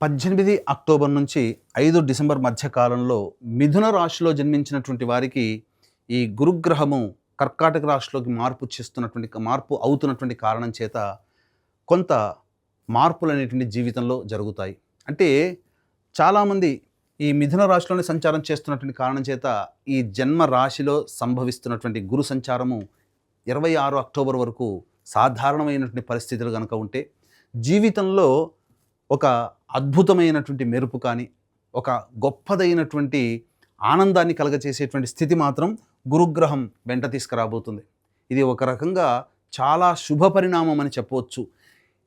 పద్దెనిమిది అక్టోబర్ నుంచి ఐదు డిసెంబర్ మధ్య కాలంలో మిథున రాశిలో జన్మించినటువంటి వారికి ఈ గురుగ్రహము కర్కాటక రాశిలోకి మార్పు చేస్తున్నటువంటి మార్పు అవుతున్నటువంటి కారణం చేత కొంత మార్పులు అనేటువంటి జీవితంలో జరుగుతాయి. అంటే చాలామంది ఈ మిథున రాశిలోనే సంచారం చేస్తున్నటువంటి కారణం చేత ఈ జన్మ రాశిలో సంభవిస్తున్నటువంటి గురు సంచారము ఇరవై ఆరు అక్టోబర్ వరకు సాధారణమైనటువంటి పరిస్థితులు కనుక ఉంటే జీవితంలో ఒక అద్భుతమైనటువంటి మెరుపు కానీ ఒక గొప్పదైనటువంటి ఆనందాన్ని కలగచేసేటువంటి స్థితి మాత్రం గురుగ్రహం వెంట తీసుకురాబోతుంది. ఇది ఒక రకంగా చాలా శుభ పరిణామం అని చెప్పవచ్చు.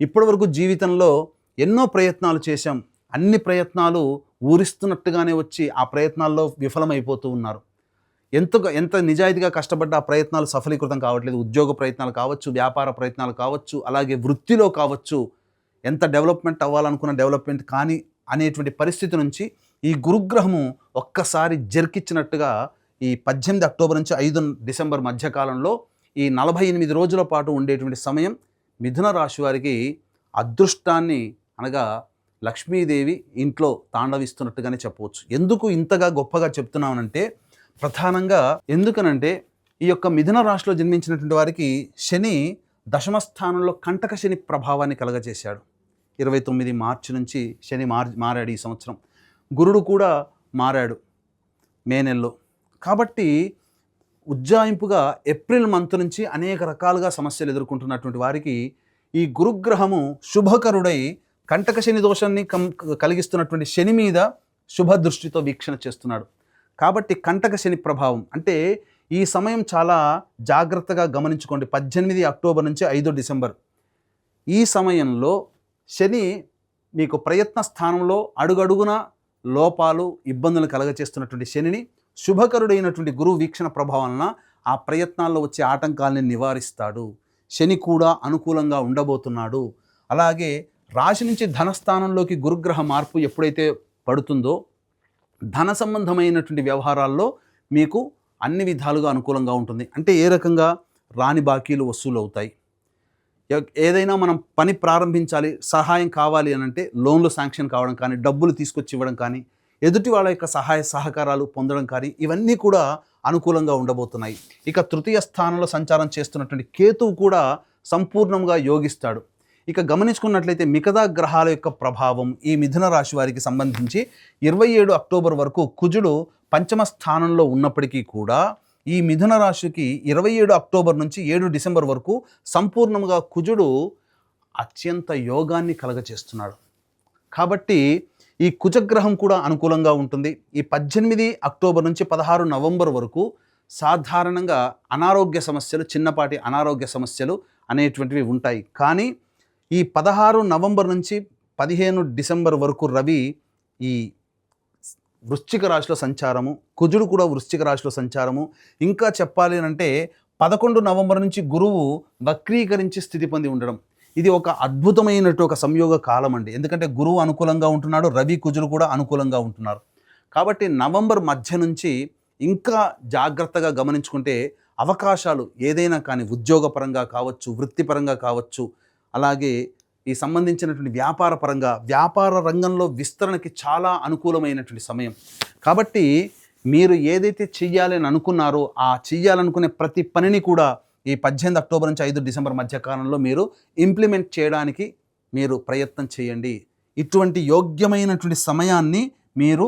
ఇప్పటివరకు జీవితంలో ఎన్నో ప్రయత్నాలు చేశాం. అన్ని ప్రయత్నాలు ఊరిస్తున్నట్టుగానే వచ్చి ఆ ప్రయత్నాల్లో విఫలమైపోతూ ఉన్నారు. ఎంత ఎంత నిజాయితీగా కష్టపడ్డ ఆ ప్రయత్నాలు సఫలీకృతం కావట్లేదు. ఉద్యోగ ప్రయత్నాలు కావచ్చు వ్యాపార ప్రయత్నాలు కావచ్చు అలాగే వృత్తిలో కావచ్చు. ఎంత డెవలప్మెంట్ అవ్వాలనుకున్న డెవలప్మెంట్ కానీ అనేటువంటి పరిస్థితి నుంచి ఈ గురుగ్రహము ఒక్కసారి జర్కిచ్చినట్టుగా ఈ పద్దెనిమిది అక్టోబర్ నుంచి ఐదు డిసెంబర్ మధ్యకాలంలో ఈ నలభై ఎనిమిది రోజుల పాటు ఉండేటువంటి సమయం మిథున రాశి వారికి అదృష్టాన్ని అనగా లక్ష్మీదేవి ఇంట్లో తాండవిస్తున్నట్టుగానే చెప్పవచ్చు. ఎందుకు ఇంతగా గొప్పగా చెప్తున్నామనంటే ప్రధానంగా ఎందుకనంటే ఈ యొక్క మిథున రాశిలో జన్మించినటువంటి వారికి శని దశమ స్థానంలో కంటక శని ప్రభావాన్ని కలగజేశాడు. ఇరవై తొమ్మిది మార్చి నుంచి శని మార్ మారాడు ఈ సంవత్సరం. గురుడు కూడా మారాడు మే నెలలో. కాబట్టి ఉజ్జాయింపుగా ఏప్రిల్ మంత్ నుంచి అనేక రకాలుగా సమస్యలు ఎదుర్కొంటున్నటువంటి వారికి ఈ గురుగ్రహము శుభకరుడై కంటక శని దోషాన్ని కం కలిగిస్తున్నటువంటి శని మీద శుభ దృష్టితో వీక్షణ చేస్తున్నాడు. కాబట్టి కంటక శని ప్రభావం అంటే ఈ సమయం చాలా జాగ్రత్తగా గమనించుకోండి. పద్దెనిమిది అక్టోబర్ నుంచి ఐదు డిసెంబర్. ఈ సమయంలో శని మీకు ప్రయత్న స్థానంలో అడుగడుగున లోపాలు ఇబ్బందులు కలగచేస్తున్నటువంటి శనిని శుభకరుడైనటువంటి గురువు వీక్షణ ప్రభావాలన ఆ ప్రయత్నాల్లో వచ్చే ఆటంకాలని నివారిస్తాడు. శని కూడా అనుకూలంగా ఉండబోతున్నాడు. అలాగే రాశి నుంచి ధనస్థానంలోకి గురుగ్రహ మార్పు ఎప్పుడైతే పడుతుందో ధన సంబంధమైనటువంటి వ్యవహారాల్లో మీకు అన్ని విధాలుగా అనుకూలంగా ఉంటుంది. అంటే ఏ రకంగా? రాని బాకీలు వసూలు అవుతాయి ఏదైనా మనం పని ప్రారంభించాలి సహాయం కావాలి అని అంటే లోన్లు శాంక్షన్ కావడం కానీ డబ్బులు తీసుకొచ్చి ఇవ్వడం కానీ ఎదుటి వాళ్ళ యొక్క సహాయ సహకారాలు పొందడం కానీ ఇవన్నీ కూడా అనుకూలంగా ఉండబోతున్నాయి. ఇక తృతీయ స్థానంలో సంచారం చేస్తున్నటువంటి కేతువు కూడా సంపూర్ణంగా యోగిస్తాడు. ఇక గమనించుకున్నట్లయితే మిగతా గ్రహాల యొక్క ప్రభావం ఈ మిథున రాశి వారికి సంబంధించి ఇరవై ఏడు అక్టోబర్ వరకు కుజుడు పంచమ స్థానంలో ఉన్నప్పటికీ కూడా ఈ మిథున రాశికి ఇరవై ఏడు అక్టోబర్ నుంచి ఏడు డిసెంబర్ వరకు సంపూర్ణంగా కుజుడు అత్యంత యోగాన్ని కలగచేస్తున్నాడు. కాబట్టి ఈ కుజగ్రహం కూడా అనుకూలంగా ఉంటుంది. ఈ పద్దెనిమిది అక్టోబర్ నుంచి పదహారు నవంబర్ వరకు సాధారణంగా అనారోగ్య సమస్యలు చిన్నపాటి అనారోగ్య సమస్యలు అనేటువంటివి ఉంటాయి. కానీ ఈ పదహారు నవంబర్ నుంచి పదిహేను డిసెంబర్ వరకు రవి ఈ వృశ్చిక రాశిలో సంచారము కుజుడు కూడా వృశ్చిక రాశిలో సంచారము. ఇంకా చెప్పాలి అంటే పదకొండు నవంబర్ నుంచి గురువు వక్రీకరించి స్థితి పొంది ఉండడం. ఇది ఒక అద్భుతమైనటువంటి ఒక సంయోగ కాలం అండి. ఎందుకంటే గురువు అనుకూలంగా ఉంటున్నాడు రవి కుజులు కూడా అనుకూలంగా ఉంటున్నారు. కాబట్టి నవంబర్ మధ్య నుంచి ఇంకా జాగ్రత్తగా గమనించుకుంటే అవకాశాలు ఏదైనా కానీ ఉద్యోగపరంగా కావచ్చు వృత్తిపరంగా కావచ్చు అలాగే ఈ సంబంధించినటువంటి వ్యాపార పరంగా వ్యాపార రంగంలో విస్తరణకి చాలా అనుకూలమైనటువంటి సమయం. కాబట్టి మీరు ఏదైతే చెయ్యాలని అనుకున్నారో ఆ చెయ్యాలనుకునే ప్రతి పనిని కూడా ఈ పద్దెనిమిది అక్టోబర్ నుంచి ఐదు డిసెంబర్ మధ్య కాలంలో మీరు ఇంప్లిమెంట్ చేయడానికి మీరు ప్రయత్నం చేయండి. ఇటువంటి యోగ్యమైనటువంటి సమయాన్ని మీరు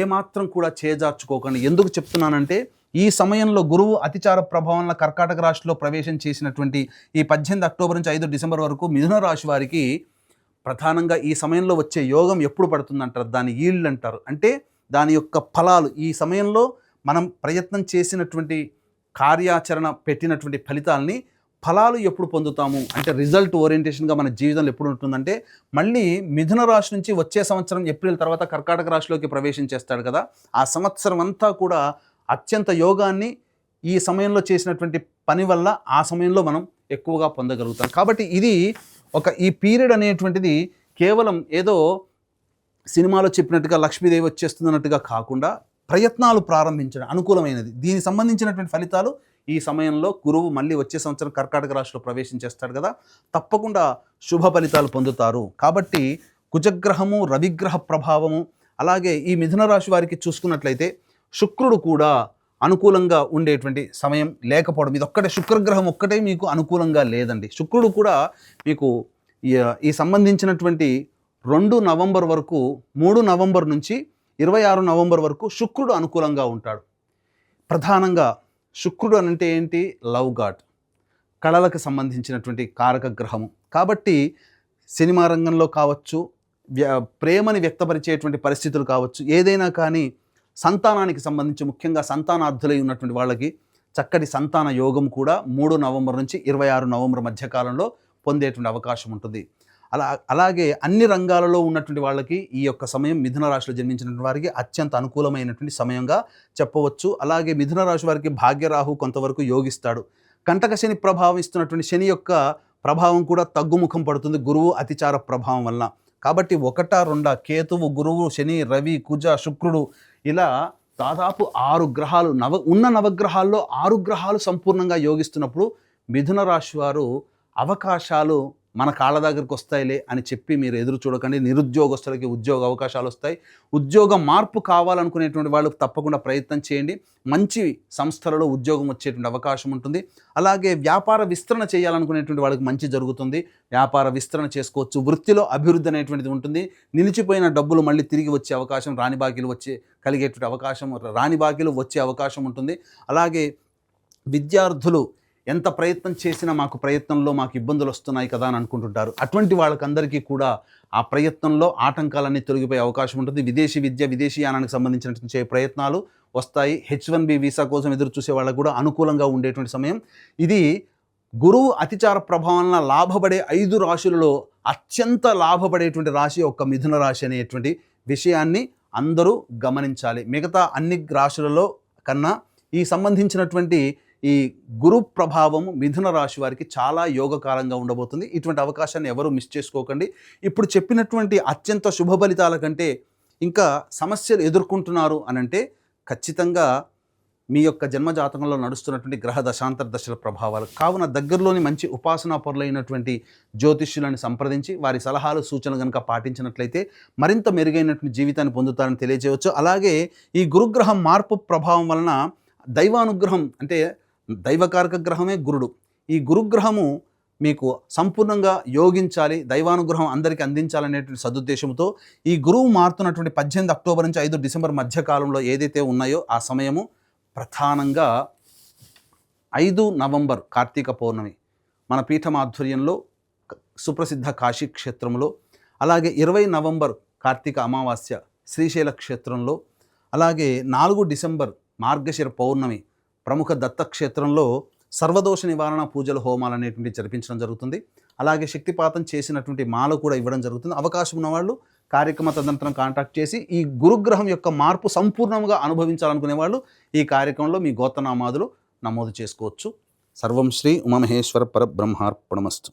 ఏమాత్రం కూడా చేజార్చుకోకండి. ఎందుకు చెప్తున్నానంటే ఈ సమయంలో గురువు అతిచార ప్రభావంలో కర్కాటక రాశిలో ప్రవేశం చేసినటువంటి ఈ పద్దెనిమిది అక్టోబర్ నుంచి ఐదు డిసెంబర్ వరకు మిథున రాశి వారికి ప్రధానంగా ఈ సమయంలో వచ్చే యోగం ఎప్పుడు పడుతుంది అంటారు దాని ఈల్డ్ అంటారు. అంటే దాని యొక్క ఫలాలు. ఈ సమయంలో మనం ప్రయత్నం చేసినటువంటి కార్యాచరణ పెట్టినటువంటి ఫలితాలని ఫలాలు ఎప్పుడు పొందుతాము? అంటే రిజల్ట్ ఓరియంటేషన్గా మన జీవితంలో ఎప్పుడు ఉంటుందంటే మళ్ళీ మిథున రాశి నుంచి వచ్చే సంవత్సరం ఏప్రిల్ తర్వాత కర్కాటక రాశిలోకి ప్రవేశం చేస్తాడు కదా. ఆ సంవత్సరం అంతా కూడా అత్యంత యోగాన్ని ఈ సమయంలో చేసినటువంటి పని వల్ల ఆ సమయంలో మనం ఎక్కువగా పొందగలుగుతాం. కాబట్టి ఇది ఒక ఈ పీరియడ్ అనేటువంటిది కేవలం ఏదో సినిమాలో చెప్పినట్టుగా లక్ష్మీదేవి వచ్చేస్తుంది అన్నట్టుగా కాకుండా ప్రయత్నాలు ప్రారంభించడం అనుకూలమైనది. దీనికి సంబంధించినటువంటి ఫలితాలు ఈ సమయంలో గురువు మళ్ళీ వచ్చే సంవత్సరం కర్కాటక రాశిలో ప్రవేశించేస్తాడు కదా. తప్పకుండా శుభ ఫలితాలు పొందుతారు. కాబట్టి కుజగ్రహము రవిగ్రహ ప్రభావము అలాగే ఈ మిథున రాశి వారికి చూసుకున్నట్లయితే శుక్రుడు కూడా అనుకూలంగా ఉండేటువంటి సమయం లేకపోవడం ఇది ఒక్కటే శుక్రగ్రహం ఒక్కటే మీకు అనుకూలంగా లేదండి. శుక్రుడు కూడా మీకు ఈ- ఈ సంబంధించినటువంటి రెండు నవంబర్ వరకు మూడు నవంబర్ నుంచి ఇరవై ఆరు నవంబర్ వరకు శుక్రుడు అనుకూలంగా ఉంటాడు. ప్రధానంగా శుక్రుడు అని అంటే ఏంటి? Love god. కళలకు సంబంధించినటువంటి కారక గ్రహము. కాబట్టి సినిమా రంగంలో కావచ్చు వ్య- ప్రేమని వ్యక్తపరిచేటువంటి పరిస్థితులు కావచ్చు ఏదైనా కానీ సంతానానికి సంబంధించి ముఖ్యంగా సంతానార్థులై ఉన్నటువంటి వాళ్ళకి చక్కటి సంతాన యోగం కూడా మూడు నవంబర్ నుంచి ఇరవై ఆరు నవంబర్ మధ్యకాలంలో పొందేటువంటి అవకాశం ఉంటుంది. అలా అలాగే అన్ని రంగాలలో ఉన్నటువంటి వాళ్ళకి ఈ యొక్క సమయం మిథున రాశిలో జన్మించినటువంటి వారికి అత్యంత అనుకూలమైనటువంటి సమయంగా చెప్పవచ్చు. అలాగే మిథున రాశి వారికి భాగ్యరాహు కొంతవరకు యోగిస్తాడు. కంటక శని ప్రభావం ఇస్తున్నటువంటి శని యొక్క ప్రభావం కూడా తగ్గుముఖం పడుతుంది. గురువు అతిచార ప్రభావం వలన. కాబట్టి ఒకట రెండ కేతువు గురువు శని రవి కుజ శుక్రుడు ఇలా దాదాపు ఆరు గ్రహాలు నవ ఉన్న నవగ్రహాల్లో ఆరు గ్రహాలు సంపూర్ణంగా యోగిస్తున్నప్పుడు మిథున రాశి వారు అవకాశాలు మన కాళ్ళ దగ్గరికి వస్తాయిలే అని చెప్పి మీరు ఎదురు చూడకండి. నిరుద్యోగస్తులకి ఉద్యోగ అవకాశాలు వస్తాయి. ఉద్యోగ మార్పు కావాలనుకునేటువంటి వాళ్ళు తప్పకుండా ప్రయత్నం చేయండి. మంచి సంస్థలలో ఉద్యోగం వచ్చేటువంటి అవకాశం ఉంటుంది. అలాగే వ్యాపార విస్తరణ చేయాలనుకునేటువంటి వాళ్ళకి మంచి జరుగుతుంది. వ్యాపార విస్తరణ చేసుకోవచ్చు. వృత్తిలో అభివృద్ధి అనేటువంటిది ఉంటుంది. నిలిచిపోయిన డబ్బులు మళ్ళీ తిరిగి వచ్చే అవకాశం రాని బాకీలు వచ్చే కలిగేటువంటి అవకాశం రాని బాకీలు వచ్చే అవకాశం ఉంటుంది. అలాగే విద్యార్థులు ఎంత ప్రయత్నం చేసినా మాకు ప్రయత్నంలో మాకు ఇబ్బందులు వస్తున్నాయి కదా అని అనుకుంటుంటారు. అటువంటి వాళ్ళకందరికీ కూడా ఆ ప్రయత్నంలో ఆటంకాలన్నీ తొలగిపోయే అవకాశం ఉంటుంది. విదేశీ విద్య విదేశీ యానానికి సంబంధించినటువంటి ప్రయత్నాలు వస్తాయి. హెచ్ వన్ బి వీసా కోసం ఎదురు చూసే వాళ్ళకు కూడా అనుకూలంగా ఉండేటువంటి సమయం. ఇది గురువు అతిచార ప్రభావం వలన లాభపడే ఐదు రాశులలో అత్యంత లాభపడేటువంటి రాశి ఒక మిథున రాశి అనేటువంటి విషయాన్ని అందరూ గమనించాలి. మిగతా అన్ని రాశులలో కన్నా ఈ సంబంధించినటువంటి ఈ గురు ప్రభావం మిథున రాశి వారికి చాలా యోగకాలంగా ఉండబోతుంది. ఇటువంటి అవకాశాన్ని ఎవరు మిస్ చేసుకోకండి. ఇప్పుడు చెప్పినటువంటి అత్యంత శుభ ఫలితాల కంటే ఇంకా సమస్యలు ఎదుర్కొంటున్నారు అని అంటే ఖచ్చితంగా మీ యొక్క జన్మజాతకంలో నడుస్తున్నటువంటి గ్రహ దశాంతర దశల ప్రభావాలు. కావున దగ్గరలోని మంచి ఉపాసనా పరులైనటువంటి జ్యోతిష్యులను సంప్రదించి వారి సలహాలు సూచనలు కనుక పాటించినట్లయితే మరింత మెరుగైనటువంటి జీవితాన్ని పొందుతారని తెలియజేయవచ్చు. అలాగే ఈ గురుగ్రహం మార్పు ప్రభావం వలన దైవానుగ్రహం అంటే దైవకారక గ్రహమే గురుడు. ఈ గురుగ్రహము మీకు సంపూర్ణంగా యోగించాలి దైవానుగ్రహం అందరికీ అందించాలనేటువంటి సదుద్దేశంతో ఈ గురువు మారుతున్నటువంటి పద్దెనిమిది అక్టోబర్ నుంచి ఐదు డిసెంబర్ మధ్య కాలంలో ఏదైతే ఉన్నాయో ఆ సమయము ప్రధానంగా ఐదు నవంబర్ కార్తీక పౌర్ణమి మన పీఠమాధ్వర్యంలో సుప్రసిద్ధ కాశీ క్షేత్రంలో అలాగే ఇరవై నవంబర్ కార్తీక అమావాస్య శ్రీశైల క్షేత్రంలో అలాగే నాలుగు డిసెంబర్ మార్గశిర పౌర్ణమి ప్రముఖ దత్తక్షేత్రంలో సర్వదోష నివారణ పూజల హోమాలు అనేటువంటి జరిపించడం జరుగుతుంది. అలాగే శక్తిపాతం చేసినటువంటి మాల కూడా ఇవ్వడం జరుగుతుంది. అవకాశం ఉన్నవాళ్ళు కార్యక్రమ తదనంతరం కాంటాక్ట్ చేసి ఈ గురుగ్రహం యొక్క మార్పు సంపూర్ణంగా అనుభవించాలనుకునే వాళ్ళు ఈ కార్యక్రమంలో మీ గోతనామాదులు నమోదు చేసుకోవచ్చు. సర్వం శ్రీ ఉమమహేశ్వర పరబ్రహ్మార్పణమస్తు.